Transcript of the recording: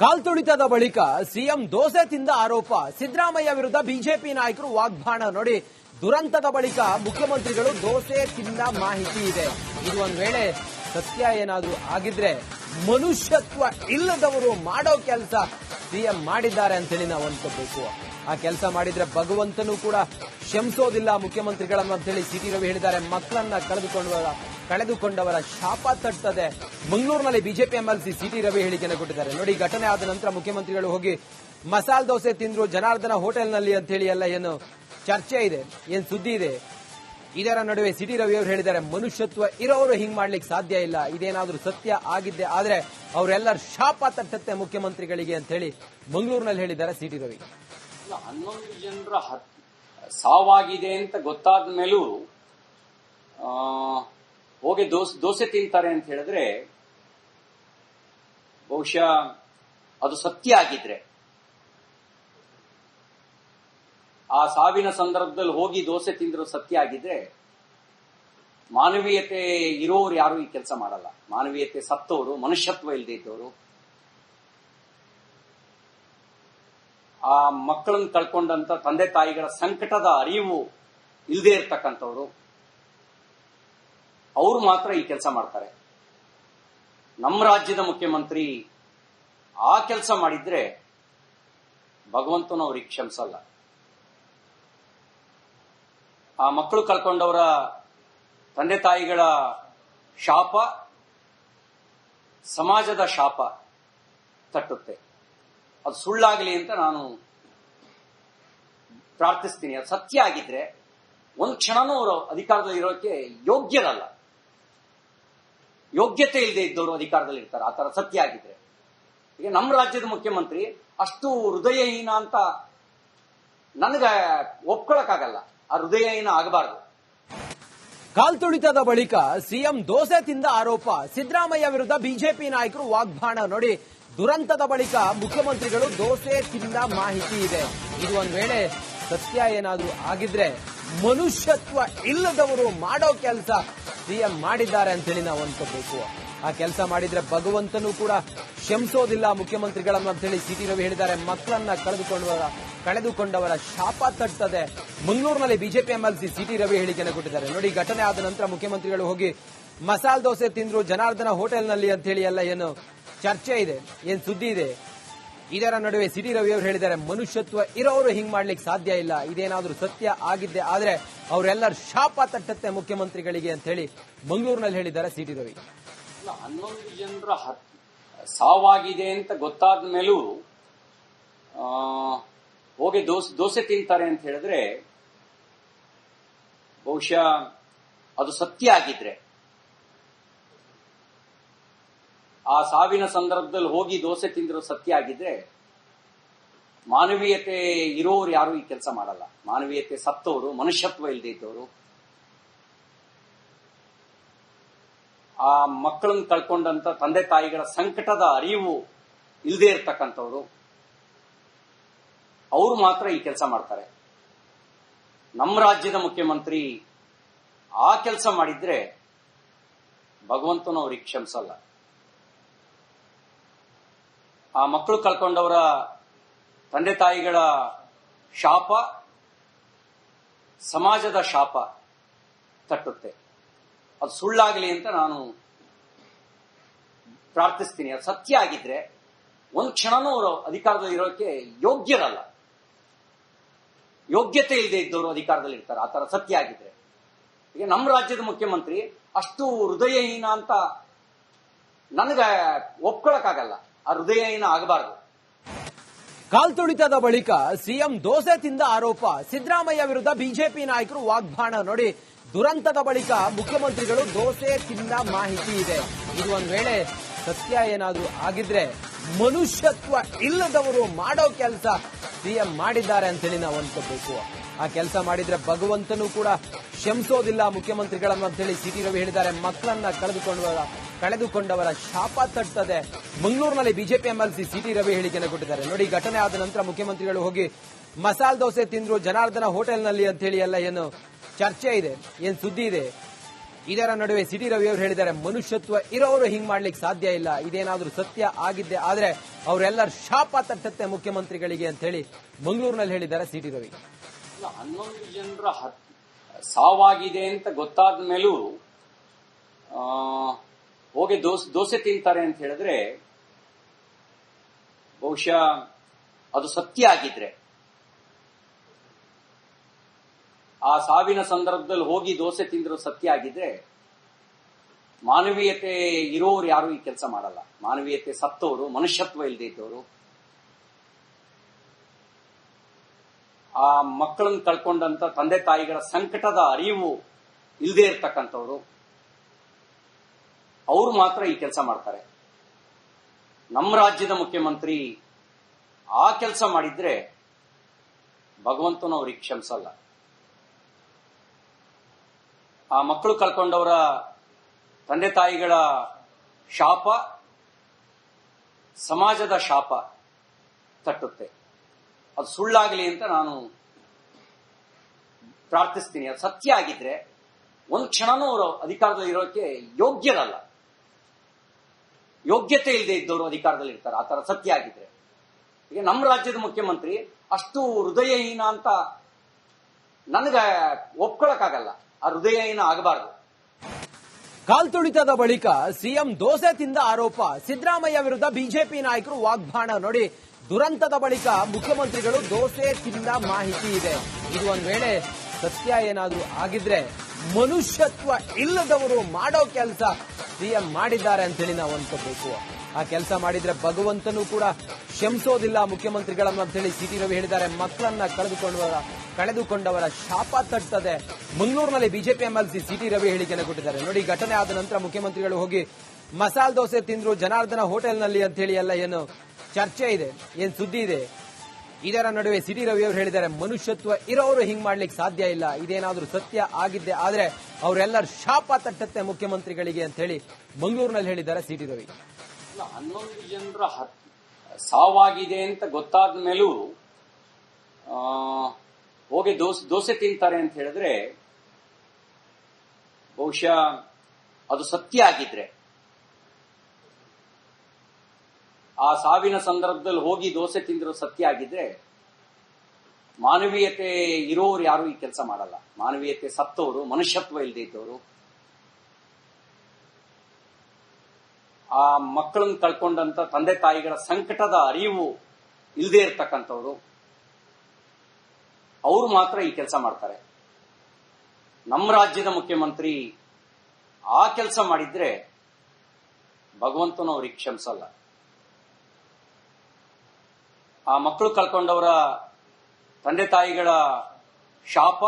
ಕಾಲ್ತುಳಿತದ ಬಳಿಕ ಸಿಎಂ ದೋಸೆ ತಿಂದ ಆರೋಪ. ಸಿದ್ದರಾಮಯ್ಯ ವಿರುದ್ಧ ಬಿಜೆಪಿ ನಾಯಕರು ವಾಗ್ಬಾಣ ನೋಡಿ ದುರಂತದ ಬಳಿಕ ಮುಖ್ಯಮಂತ್ರಿಗಳು ದೋಸೆ ತಿಂದ ಮಾಹಿತಿ ಇದೆ. ಇದು ಒಂದು ವೇಳೆ ಸತ್ಯ ಏನಾದ್ರೂ ಆಗಿದ್ರೆ ಮನುಷ್ಯತ್ವ ಇಲ್ಲದವರು ಮಾಡೋ ಕೆಲಸ ಸಿಎಂ ಮಾಡಿದ್ದಾರೆ ಅಂತೇಳಿ ನಾವು ಅನ್ಕೋಬೇಕು. ಆ ಕೆಲಸ ಮಾಡಿದ್ರೆ ಭಗವಂತನೂ ಕೂಡ ಶಮಿಸೋದಿಲ್ಲ ಮುಖ್ಯಮಂತ್ರಿಗಳನ್ನ ಅಂತೇಳಿ ಸಿಟಿ ರವಿ ಹೇಳಿದ್ದಾರೆ. ಮಕ್ಕಳನ್ನ ಕಳೆದುಕೊಂಡವರ ಕಳೆದುಕೊಂಡವರ ಶಾಪ ತಟ್ಟದೆ ಮಂಗಳೂರಿನಲ್ಲಿ ಬಿಜೆಪಿ ಎಂಎಲ್ಸಿ ಸಿಟಿ ರವಿ ಹೇಳಿಕೆಯನ್ನು ಕೊಟ್ಟಿದ್ದಾರೆ. ನೋಡಿ, ಘಟನೆ ಆದ ನಂತರ ಮುಖ್ಯಮಂತ್ರಿಗಳು ಹೋಗಿ ಮಸಾಲ್ ದೋಸೆ ತಿಂದ್ರು ಜನಾರ್ದನ ಹೋಟೆಲ್ನಲ್ಲಿ ಅಂತ ಹೇಳಿ ಎಲ್ಲ ಏನು ಚರ್ಚೆ ಇದೆ, ಏನು ಸುದ್ದಿ ಇದೆ. ಇದರ ನಡುವೆ ಸಿಟಿ ರವಿ ಅವರು ಹೇಳಿದ್ದಾರೆ, ಮನುಷ್ಯತ್ವ ಇರೋರು ಹಿಂಗ್ ಮಾಡ್ಲಿಕ್ಕೆ ಸಾಧ್ಯ ಇಲ್ಲ. ಇದೇನಾದ್ರೂ ಸತ್ಯ ಆಗಿದ್ದೆ ಆದ್ರೆ ಅವರೆಲ್ಲರ ಶಾಪ ತಟ್ಟತ್ತೆ ಮುಖ್ಯಮಂತ್ರಿಗಳಿಗೆ ಅಂತ ಹೇಳಿ ಮಂಗಳೂರಿನಲ್ಲಿ ಹೇಳಿದ್ದಾರೆ ಸಿಟಿ ರವಿ. ಹನ್ನೊಂದು ಜನರ ಹತ್- ಸಾವಾಗಿದೆ ಅಂತ ಗೊತ್ತಾದ ಮೇಲೂ ಹೋಗಿ ದೋಸೆ ದೋಸೆ ತಿಂತಾರೆ ಅಂತ ಹೇಳಿದ್ರೆ, ಬಹುಶಃ ಅದು ಸತ್ಯ ಆಗಿದ್ರೆ. ಆ ಸಾವಿನ ಸಂದರ್ಭದಲ್ಲಿ ಹೋಗಿ ದೋಸೆ ತಿಂದಿರೋ ಸತ್ಯ ಆಗಿದ್ರೆ, ಮಾನವೀಯತೆ ಇರೋರು ಯಾರು ಈ ಕೆಲಸ ಮಾಡಲ್ಲ. ಮಾನವೀಯತೆ ಸತ್ತವರು ಮನುಷ್ಯತ್ವ ಇಲ್ಲದೆ ಇದ್ದವರು ಆ ಮಕ್ಕಳನ್ನು ಕಳ್ಕೊಂಡಂತ ತಂದೆ ತಾಯಿಗಳ ಸಂಕಟದ ಅರಿವು ಇಲ್ಲದೆ ಇರ್ತಕ್ಕಂಥವ್ರು, ಅವರು ಮಾತ್ರ ಈ ಕೆಲಸ ಮಾಡ್ತಾರೆ. ನಮ್ಮ ರಾಜ್ಯದ ಮುಖ್ಯಮಂತ್ರಿ ಆ ಕೆಲಸ ಮಾಡಿದ್ರೆ ಭಗವಂತನ ಅವ್ರಿಗೆ ಕ್ಷಮಿಸಲ್ಲ. ಆ ಮಕ್ಕಳು ಕಳ್ಕೊಂಡವರ ತಂದೆ ತಾಯಿಗಳ ಶಾಪ ಸಮಾಜದ ಶಾಪ ತಟ್ಟುತ್ತೆ. ಅದು ಸುಳ್ಳಾಗಲಿ ಅಂತ ನಾನು ಪ್ರಾರ್ಥಿಸ್ತೀನಿ. ಅದು ಸತ್ಯ ಆಗಿದ್ರೆ ಒಂದು ಕ್ಷಣನೂ ಅವರು ಅಧಿಕಾರದಲ್ಲಿ ಇರೋಕೆ ಯೋಗ್ಯರಲ್ಲ. ಯೋಗ್ಯತೆ ಇಲ್ಲದೆ ಇದ್ದವರು ಅಧಿಕಾರದಲ್ಲಿ ಇರ್ತಾರೆ. ಆ ತರ ಸತ್ಯ ಆಗಿದ್ರೆ. ಈಗ ನಮ್ಮ ರಾಜ್ಯದ ಮುಖ್ಯಮಂತ್ರಿ ಅಷ್ಟು ಹೃದಯಹೀನ ಅಂತ ನನಗೆ ಒಪ್ಕೊಳಕ್ಕಾಗಲ್ಲ. ಆ ಹೃದಯಹೀನ ಆಗಬಾರದು. ಕಾಲ್ ತುಳಿತದ ಬಳಿಕ ಸಿಎಂ ದೋಸೆ ತಿಂದ ಆರೋಪ ಸಿದ್ದರಾಮಯ್ಯ ವಿರುದ್ಧ ಬಿಜೆಪಿ ನಾಯಕರು ವಾಗ್ಬಾಣ ನೋಡಿ ದುರಂತದ ಬಳಿಕ ಮುಖ್ಯಮಂತ್ರಿಗಳು ದೋಸೆ, ತಿಂದ ಮಾಹಿತಿ ಇದೆ. ಇದು ಒಂದು ವೇಳೆ ಸತ್ಯ ಏನಾದರೂ ಆಗಿದ್ರೆ ಮನುಷ್ಯತ್ವ ಇಲ್ಲದವರು ಮಾಡೋ ಕೆಲಸ ಸಿಎಂ ಮಾಡಿದ್ದಾರೆ ಅಂತೇಳಿ ನಾವು ಅನ್ಕೋಬೇಕು. ಆ ಕೆಲಸ ಮಾಡಿದ್ರೆ ಭಗವಂತನೂ ಕೂಡ ಕ್ಷಮಿಸೋದಿಲ್ಲ ಮುಖ್ಯಮಂತ್ರಿಗಳನ್ನ ಅಂತೇಳಿ ಸಿಟಿ ರವಿ ಹೇಳಿದ್ದಾರೆ. ಮಕ್ಕಳನ್ನ ಕಳೆದುಕೊಂಡವರ ಕಳೆದುಕೊಂಡವರ ಶಾಪ ತಟ್ಟದೆ ಮಂಗಳೂರಿನಲ್ಲಿ ಬಿಜೆಪಿ ಎಂಎಲ್ಸಿ ಸಿಟಿ ರವಿ ಹೇಳಿಕೆಯನ್ನು ಕೊಟ್ಟಿದ್ದಾರೆ. ನೋಡಿ, ಘಟನೆ ಆದ ನಂತರ ಮುಖ್ಯಮಂತ್ರಿಗಳು ಹೋಗಿ ಮಸಾಲ ದೋಸೆ ತಿಂದ್ರು, ಜನಾರ್ದನ ಹೋಟೆಲ್ನಲ್ಲಿ ಅಂತ ಹೇಳಿ ಎಲ್ಲ ಏನು ಚರ್ಚೆ ಇದೆ, ಏನ್ ಸುದ್ದಿ ಇದೆ? ಇದರ ನಡುವೆ ಸಿಟಿ ರವಿ ಅವರು ಹೇಳಿದ್ದಾರೆ, ಮನುಷ್ಯತ್ವ ಇರೋರು ಹಿಂಗ್ ಮಾಡ್ಲಿಕ್ಕೆ ಸಾಧ್ಯ ಇಲ್ಲ, ಇದೇನಾದ್ರೂ ಸತ್ಯ ಆಗಿದ್ದೆ ಆದ್ರೆ ಅವರೆಲ್ಲರ ಶಾಪ ತಟ್ಟತ್ತೆ ಮುಖ್ಯಮಂತ್ರಿಗಳಿಗೆ ಅಂತ ಹೇಳಿ ಮಂಗಳೂರಿನಲ್ಲಿ ಹೇಳಿದ್ದಾರೆ ಸಿಟಿ ರವಿ. ಹನ್ನೊಂದು ಜನರ ಸಾವಾಗಿದೆ ಅಂತ ಗೊತ್ತಾದ ಮೇಲೂ ಹೋಗಿ ದೋಸೆ ದೋಸೆ ತಿಂತಾರೆ ಅಂತ ಹೇಳಿದ್ರೆ ಬಹುಶಃ ಅದು ಸತ್ಯ ಆಗಿದ್ರೆ ಆ ಸಾವಿನ ಸಂದರ್ಭದಲ್ಲಿ ಹೋಗಿ ದೋಸೆ ತಿಂದಿರೋ ಸತ್ಯ ಆಗಿದ್ರೆ ಮಾನವೀಯತೆ ಇರೋರು ಯಾರು ಈ ಕೆಲಸ ಮಾಡಲ್ಲ. ಮಾನವೀಯತೆ ಸತ್ತವರು ಮನುಷ್ಯತ್ವ ಇಲ್ಲದೆ ಇದ್ದವರು ಆ ಮಕ್ಕಳನ್ನ ಕಳ್ಕೊಂಡಂತ ತಂದೆ ತಾಯಿಗಳ ಸಂಕಟದ ಅರಿವು ಇಲ್ಲದೆ ಇರ್ತಕ್ಕಂಥವ್ರು, ಅವರು ಮಾತ್ರ ಈ ಕೆಲಸ ಮಾಡ್ತಾರೆ. ನಮ್ಮ ರಾಜ್ಯದ ಮುಖ್ಯಮಂತ್ರಿ ಆ ಕೆಲಸ ಮಾಡಿದ್ರೆ ಭಗವಂತನ ಅವ್ರಿಗೆ ಕ್ಷಮಿಸಲ್ಲ. ಆ ಮಕ್ಕಳು ಕಳ್ಕೊಂಡವರ ತಂದೆ ತಾಯಿಗಳ ಶಾಪ ಸಮಾಜದ ಶಾಪ ತಟ್ಟುತ್ತೆ. ಅದು ಸುಳ್ಳಾಗಲಿ ಅಂತ ನಾನು ಪ್ರಾರ್ಥಿಸ್ತೀನಿ. ಅದು ಸತ್ಯ ಆಗಿದ್ರೆ ಒಂದು ಕ್ಷಣನೂ ಅವರು ಅಧಿಕಾರದಲ್ಲಿ ಇರೋಕೆ ಯೋಗ್ಯರಲ್ಲ. ಯೋಗ್ಯತೆ ಇಲ್ಲದೆ ಇದ್ದವರು ಅಧಿಕಾರದಲ್ಲಿ ಇರ್ತಾರೆ. ಆ ತರ ಸತ್ಯ ಆಗಿದ್ರೆ. ಈಗ ನಮ್ಮ ರಾಜ್ಯದ ಮುಖ್ಯಮಂತ್ರಿ ಅಷ್ಟು ಹೃದಯಹೀನ ಅಂತ ನನಗೆ ಒಪ್ಕೊಳಕ್ಕಾಗಲ್ಲ. ಆ ಆಗಬಾರದು. ಕಾಲ್ ಕಾಲ್ತುಳಿತದ ಬಳಿಕ ಸಿಎಂ ದೋಸೆ ತಿಂದ ಆರೋಪ, ಸಿದ್ದರಾಮಯ್ಯ ವಿರುದ್ಧ ಬಿಜೆಪಿ ನಾಯಕರು ವಾಗ್ಬಾಣ ನೋಡಿ ದುರಂತದ ಬಳಿಕ ಮುಖ್ಯಮಂತ್ರಿಗಳು ದೋಸೆ ತಿಂದ ಮಾಹಿತಿ ಇದೆ. ಇದು ಒಂದು ವೇಳೆ ಸತ್ಯ ಏನಾದರೂ ಆಗಿದ್ರೆ ಮನುಷ್ಯತ್ವ ಇಲ್ಲದವರು ಮಾಡೋ ಕೆಲಸ ಸಿಎಂ ಮಾಡಿದ್ದಾರೆ ಅಂತೇಳಿ ನಾವು ಅನ್ಕೋಬೇಕು. ಆ ಕೆಲಸ ಮಾಡಿದ್ರೆ ಭಗವಂತನೂ ಕೂಡ ಶಮಿಸೋದಿಲ್ಲ ಮುಖ್ಯಮಂತ್ರಿಗಳನ್ನು ಅಂತೇಳಿ ಸಿಟಿ ರವಿ ಹೇಳಿದ್ದಾರೆ. ಮಕ್ಕಳನ್ನ ಕಳೆದುಕೊಂಡವರ ಕಳೆದುಕೊಂಡವರ ಶಾಪ ತಟ್ಟದೆ ಮಂಗಳೂರಿನಲ್ಲಿ ಬಿಜೆಪಿ ಎಂಎಲ್ಸಿ ಸಿಟಿ ರವಿ ಹೇಳಿಕೆಯನ್ನು ಕೊಟ್ಟಿದ್ದಾರೆ. ನೋಡಿ, ಘಟನೆ ಆದ ನಂತರ ಮುಖ್ಯಮಂತ್ರಿಗಳು ಹೋಗಿ ಮಸಾಲ ದೋಸೆ ತಿಂದ್ರು, ಜನಾರ್ದನ ಹೋಟೆಲ್ನಲ್ಲಿ ಅಂತ ಹೇಳಿ ಎಲ್ಲ ಏನು ಚರ್ಚೆ ಇದೆ, ಏನ್ ಸುದ್ದಿ ಇದೆ. ಇದರ ನಡುವೆ ಸಿಟಿ ರವಿ ಅವರು ಹೇಳಿದ್ದಾರೆ, ಮನುಷ್ಯತ್ವ ಇರೋರು ಹಿಂಗ್ ಮಾಡ್ಲಿಕ್ಕೆ ಸಾಧ್ಯ ಇಲ್ಲ, ಇದೇನಾದ್ರೂ ಸತ್ಯ ಆಗಿದ್ದೆ ಆದ್ರೆ ಅವರೆಲ್ಲರ ಶಾಪ ತಟ್ಟತ್ತೆ ಮುಖ್ಯಮಂತ್ರಿಗಳಿಗೆ ಅಂತ ಹೇಳಿ ಮಂಗಳೂರಿನಲ್ಲಿ ಹೇಳಿದ್ದಾರೆ ಸಿಟಿ ರವಿ. ಹನ್ನೊಂದು ಜನರ ಸಾವಾಗಿದೆ ಅಂತ ಗೊತ್ತಾದ ಮೇಲೂ ಹೋಗಿ ದೋಸೆ ದೋಸೆ ತಿಂತಾರೆ ಅಂತ ಹೇಳಿದ್ರೆ, ಬಹುಶಃ ಅದು ಸತ್ಯ ಆಗಿದ್ರೆ. ಆ ಸಾವಿನ ಸಂದರ್ಭದಲ್ಲಿ ಹೋಗಿ ದೋಸೆ ತಿಂದ್ರು ಸತ್ಯ ಆಗಿದ್ರೆ, ಮಾನವೀಯತೆ ಇರೋರು ಯಾರು ಈ ಕೆಲಸ ಮಾಡಲ್ಲ. ಮಾನವೀಯತೆ ಸತ್ತವರು ಮನುಷ್ಯತ್ವ ಇಲ್ಲದೆ ಇದ್ದವರು ಆ ಮಕ್ಕಳನ್ನು ಕಳ್ಕೊಂಡಂತ ತಂದೆ ತಾಯಿಗಳ ಸಂಕಟದ ಅರಿವು ಇಲ್ಲದೆ ಇರ್ತಕ್ಕಂಥವ್ರು, ಅವರು ಮಾತ್ರ ಈ ಕೆಲಸ ಮಾಡ್ತಾರೆ. ನಮ್ಮ ರಾಜ್ಯದ ಮುಖ್ಯಮಂತ್ರಿ ಆ ಕೆಲಸ ಮಾಡಿದ್ರೆ ಭಗವಂತನ ಅವ್ರಿಗೆ ಕ್ಷಮಿಸಲ್ಲ ಆ ಮಕ್ಕಳು ಕಳ್ಕೊಂಡವರ ತಂದೆ ತಾಯಿಗಳ ಶಾಪ ಸಮಾಜದ ಶಾಪ ತಟ್ಟುತ್ತೆ. ಅದು ಸುಳ್ಳಾಗಲಿ ಅಂತ ನಾನು ಪ್ರಾರ್ಥಿಸ್ತೀನಿ. ಅದು ಸತ್ಯ ಆಗಿದ್ರೆ ಒಂದು ಕ್ಷಣನೂ ಅವರು ಅಧಿಕಾರದಲ್ಲಿ ಇರೋಕೆ ಯೋಗ್ಯರಲ್ಲ. ಯೋಗ್ಯತೆ ಇಲ್ಲದೆ ಇದ್ದವರು ಅಧಿಕಾರದಲ್ಲಿ ಇರ್ತಾರೆ. ಆ ತರ ಸತ್ಯ ಆಗಿದ್ರೆ. ಈಗ ನಮ್ಮ ರಾಜ್ಯದ ಮುಖ್ಯಮಂತ್ರಿ ಅಷ್ಟು ಹೃದಯಹೀನ ಅಂತ ನನಗ ಒಪ್ಕೊಳಕ್ಕಾಗಲ್ಲ. ಆ ಹೃದಯಹೀನ ಆಗಬಾರ್ದು. ಕಾಲ್ತುಳಿತದ ಬಳಿಕ ಸಿಎಂ ದೋಸೆ ತಿಂದ ಆರೋಪ ಸಿದ್ದರಾಮಯ್ಯ ವಿರುದ್ಧ ಬಿಜೆಪಿ ನಾಯಕರು ವಾಗ್ಬಾಣ ನೋಡಿ ದುರಂತದ ಬಳಿಕ ಮುಖ್ಯಮಂತ್ರಿಗಳು ದೋಸೆ ತಿಂದ ಮಾಹಿತಿ ಇದೆ. ಇದು ಒಂದು ವೇಳೆ ಸತ್ಯ ಏನಾದರೂ ಆಗಿದ್ರೆ ಮನುಷ್ಯತ್ವ ಇಲ್ಲದವರು ಮಾಡೋ ಕೆಲಸ ಸಿಎಂ ಮಾಡಿದ್ದಾರೆ ಅಂತೇಳಿ ನಾವು ಅನ್ಕೋಬೇಕು. ಆ ಕೆಲಸ ಮಾಡಿದ್ರೆ ಭಗವಂತನು ಕೂಡ ಕ್ಷಮಿಸೋದಿಲ್ಲ ಮುಖ್ಯಮಂತ್ರಿಗಳನ್ನು ಅಂತ ಹೇಳಿ ಸಿಟಿ ರವಿ ಹೇಳಿದ್ದಾರೆ. ಮಕ್ಕಳನ್ನ ಕಳೆದುಕೊಂಡವರ ಕಳೆದುಕೊಂಡವರ ಶಾಪ ತಟ್ಟದೆ ಮುನ್ನೂರಿನಲ್ಲಿ ಬಿಜೆಪಿ ಎಂಎಲ್ಸಿ ಸಿಟಿ ರವಿ ಹೇಳಿಕೆಯನ್ನು ಕೊಟ್ಟಿದ್ದಾರೆ. ನೋಡಿ, ಘಟನೆ ಆದ ನಂತರ ಮುಖ್ಯಮಂತ್ರಿಗಳು ಹೋಗಿ ಮಸಾಲ್ ದೋಸೆ ತಿಂದ್ರು ಜನಾರ್ದನ ಹೋಟೆಲ್ನಲ್ಲಿ ಅಂತ ಹೇಳಿ ಎಲ್ಲ ಏನು ಚರ್ಚೆ ಇದೆ, ಏನ್ ಸುದ್ದಿ ಇದೆ? ಇದರ ನಡುವೆ ಸಿಟಿ ರವಿ ಅವರು ಹೇಳಿದ್ದಾರೆ, ಮನುಷ್ಯತ್ವ ಇರೋರು ಹಿಂಗ್ ಮಾಡ್ಲಿಕ್ಕೆ ಸಾಧ್ಯ ಇಲ್ಲ, ಇದೇನಾದ್ರೂ ಸತ್ಯ ಆಗಿದ್ದೆ ಆದ್ರೆ ಅವರೆಲ್ಲರ ಶಾಪ ತಟ್ಟತ್ತೆ ಮುಖ್ಯಮಂತ್ರಿಗಳಿಗೆ ಅಂತ ಹೇಳಿ ಮಂಗಳೂರಿನಲ್ಲಿ ಹೇಳಿದ್ದಾರೆ ಸಿಟಿ ರವಿ. ಹನ್ನೊಂದು ಜನರ ಸಾವಾಗಿದೆ ಅಂತ ಗೊತ್ತಾದ ಮೇಲೂ ಹೋಗಿ ದೋಸೆ ದೋಸೆ ತಿಂತಾರೆ ಅಂತ ಹೇಳಿದ್ರೆ ಬಹುಶಃ ಅದು ಸತ್ಯ ಆಗಿದ್ರೆ ಆ ಸಾವಿನ ಸಂದರ್ಭದಲ್ಲಿ ಹೋಗಿ ದೋಸೆ ತಿಂದಿರೋ ಸತ್ಯ ಆಗಿದ್ರೆ ಮಾನವೀಯತೆ ಇರೋರು ಯಾರು ಈ ಕೆಲಸ ಮಾಡಲ್ಲ. ಮಾನವೀಯತೆ ಸತ್ತವರು ಮನುಷ್ಯತ್ವ ಇಲ್ಲದೆ ಇದ್ದವರು ಆ ಮಕ್ಕಳನ್ನು ಕಳ್ಕೊಂಡಂತ ತಂದೆ ತಾಯಿಗಳ ಸಂಕಟದ ಅರಿವು ಇಲ್ಲದೆ ಇರ್ತಕ್ಕಂಥವ್ರು, ಅವರು ಮಾತ್ರ ಈ ಕೆಲಸ ಮಾಡ್ತಾರೆ. ನಮ್ಮ ರಾಜ್ಯದ ಮುಖ್ಯಮಂತ್ರಿ ಆ ಕೆಲಸ ಮಾಡಿದ್ರೆ ಭಗವಂತನ ಅವ್ರಿಗೆ ಕ್ಷಮಿಸಲ್ಲ. ಆ ಮಕ್ಕಳು ಕಳ್ಕೊಂಡವರ ತಂದೆ ತಾಯಿಗಳ ಶಾಪ